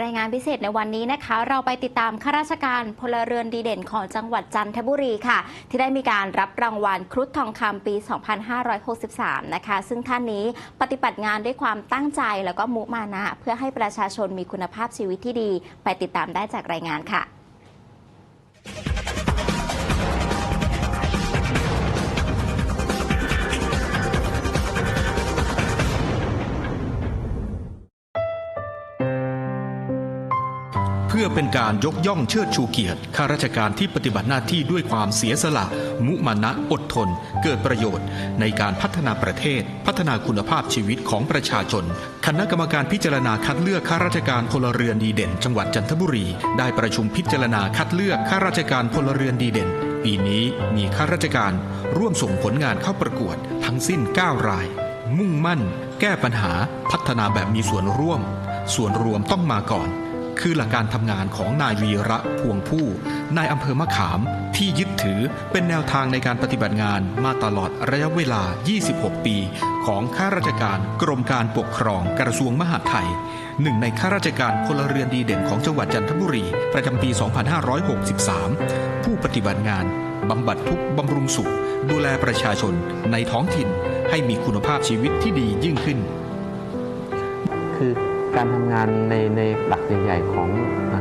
รายงานพิเศษในวันนี้นะคะ เราไปติดตามข้าราชการพลเรือนดีเด่นของจังหวัดจันทบุรีค่ะ ที่ได้มีการรับรางวัลครุฑทองคำปี 2563 นะคะ ซึ่งท่านนี้ปฏิบัติงานด้วยความตั้งใจแล้วก็มุมานะ เพื่อให้ประชาชนมีคุณภาพชีวิตที่ดี ไปติดตามได้จากรายงานค่ะ พื่อเป็นการยกย่องเชิดชูเกียรติข้าราชการที่ปฏิบัติหน้าที่ด้วยความเสียสละ มุมานะอดทน เกิดประโยชน์ ในการพัฒนาประเทศ พัฒนาคุณภาพชีวิตของประชาชน คณะกรรมการพิจารณาคัดเลือกข้าราชการพลเรือนดีเด่น จังหวัดจันทบุรี ได้ประชุมพิจารณาคัดเลือกข้าราชการพลเรือนดีเด่น ปีนี้มีข้าราชการร่วมส่งผลงานเข้าประกวด ทั้งสิ้น 9 ราย มุ่งมั่น แก้ปัญหา พัฒนาแบบมีส่วนร่วม ส่วนรวมต้องมาก่อน คือหลักการทำงานของนายวีระพวงผู้นายอำเภอมะขามที่ยึดถือเป็นแนวทางในการปฏิบัติงานมาตลอดระยะเวลา 26 ปี ของข้าราชการกรมการปกครองกระทรวงมหาดไทย หนึ่งในข้าราชการพลเรือนดีเด่นของจังหวัดจันทบุรี ประจำปี 2563 ผู้ปฏิบัติงานบำบัดทุกบำรุงสุข ดูแลประชาชนในท้องถิ่นให้มีคุณภาพชีวิตที่ดียิ่งขึ้น คือ การทำงานในในหลักใหญ่ๆของ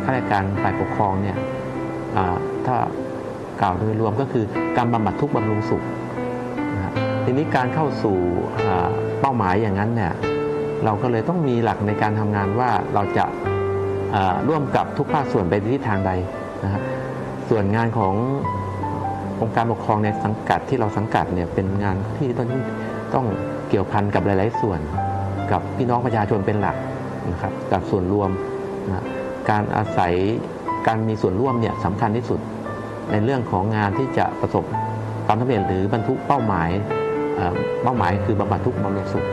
ข้าราชการฝ่ายปกครองเนี่ยอ่าถ้ากล่าวโดยรวมก็คือการบำบัดทุกข์บำรุงสุขทีนี้การเข้าสู่อ่าเป้าหมายอย่างนั้นเนี่ยเราก็เลยต้องมีหลักในการทำงานว่าเราจะอ่าร่วมกับทุกภาคส่วนไปในทิศทางใดนะฮะส่วนงานขององค์การปกครองในสังกัดที่เราสังกัดเนี่ยเป็นงานที่ต้องต้องเกี่ยวพันกับหลาย ๆ ส่วน กับพี่น้องประชาชนเป็นหลัก นะครับกับส่วนรวมนะการอาศัยการมีส่วนร่วมเนี่ยสำคัญที่สุด ในเรื่องของงานที่จะประสบความสำเร็จหรือบรรทุกเป้าหมายเป้าหมายคือบำบัดทุกข์บำรุงสุข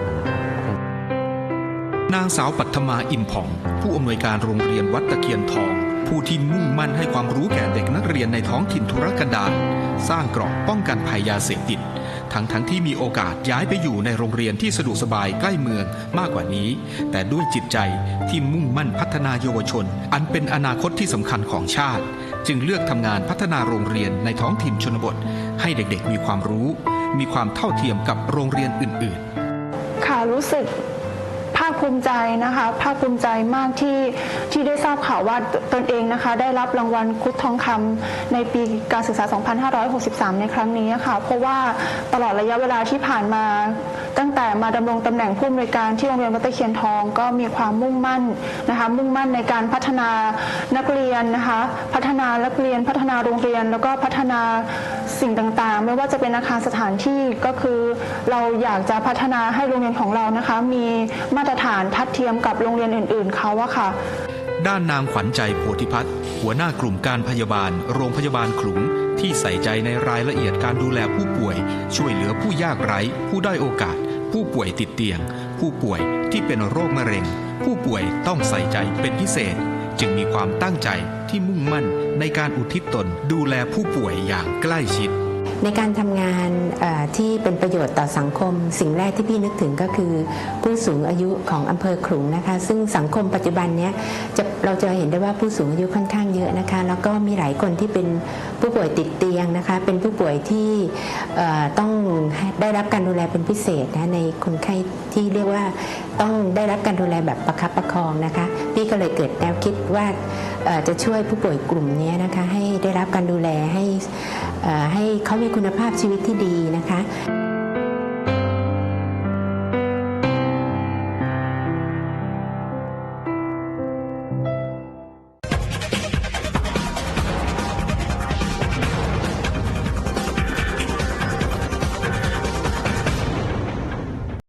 นางสาวปัทมาอินผ่อง ผู้อำนวยการโรงเรียนวัดตะเคียนทอง ผู้ที่มุ่งมั่นให้ความรู้แก่เด็กนักเรียนในท้องถิ่นธุรกันดารสร้างเกราะป้องกันภัยยาเสพติด ทั้งทั้งที่มีโอกาสย้ายไปอยู่ในโรงเรียนที่สะดวกสบายใกล้เมืองมากกว่านี้ แต่ด้วยจิตใจที่มุ่งมั่นพัฒนาเยาวชน อันเป็นอนาคตที่สำคัญของชาติ จึงเลือกทำงานพัฒนาโรงเรียนในท้องถิ่นชนบท ให้เด็กๆ มีความรู้ มีความเท่าเทียมกับโรงเรียนอื่นๆ ค่ะรู้สึกภาคภูมิใจนะคะ ภาคภูมิใจมากที่ ที่ได้ทราบข่าวว่าตนเองนะคะ ได้รับรางวัลครุฑทองคำในปีการศึกษา 2563 ในครั้งนี้ค่ะ เพราะว่าตลอดระยะเวลาที่ผ่านมาตั้งแต่มาดำรงตำแหน่งผู้อำนวยการที่โรงเรียนวัดตะเคียนทองก็มีความมุ่งมั่นนะคะ มุ่งมั่นในการพัฒนานักเรียนนะคะ พัฒนานักเรียน พัฒนาโรงเรียน แล้วก็พัฒนาสิ่งต่างๆ ไม่ว่าจะเป็นอาคารสถานที่ก็คือเราอยากจะพัฒนาให้โรงเรียนของเรานะคะ มีมาตรฐานทัดเทียมกับโรงเรียนอื่น ๆเขาอะค่ะ ด้านนางขวัญใจโพธิพัฒน์หัวหน้ากลุ่มการพยาบาล โรงพยาบาลขลุง ที่ใส่ใจในรายละเอียดการดูแลผู้ป่วย ช่วยเหลือผู้ยากไร้ ผู้ด้อยโอกาส ผู้ป่วยติดเตียง ผู้ป่วยที่เป็นโรคมะเร็ง ผู้ป่วยต้องใส่ใจเป็นพิเศษ จึงมีความตั้งใจที่มุ่งมั่นในการอุทิศตนดูแลผู้ป่วยอย่างใกล้ชิด ในการทำงานที่เป็นประโยชน์ต่อสังคม สิ่งแรกที่พี่นึกถึงก็คือ ผู้สูงอายุของอำเภอขลุงนะคะ ซึ่งสังคมปัจจุบันเนี้ยจะเราจะเห็นได้ว่าผู้สูงอายุค่อนข้างเยอะนะคะ แล้วก็มีหลายคนที่เป็นผู้ป่วยติดเตียงนะคะ เป็นผู้ป่วยที่ต้องได้รับการดูแลเป็นพิเศษนะในคนไข้ที่เรียกว่าต้องได้รับการดูแลแบบประคับประคองนะคะ พี่ก็เลยเกิดแนวคิดว่าจะช่วยผู้ป่วยกลุ่มนี้นะคะ ให้ได้รับการดูแลให้ ให้เขามีคุณภาพชีวิตที่ดีนะคะ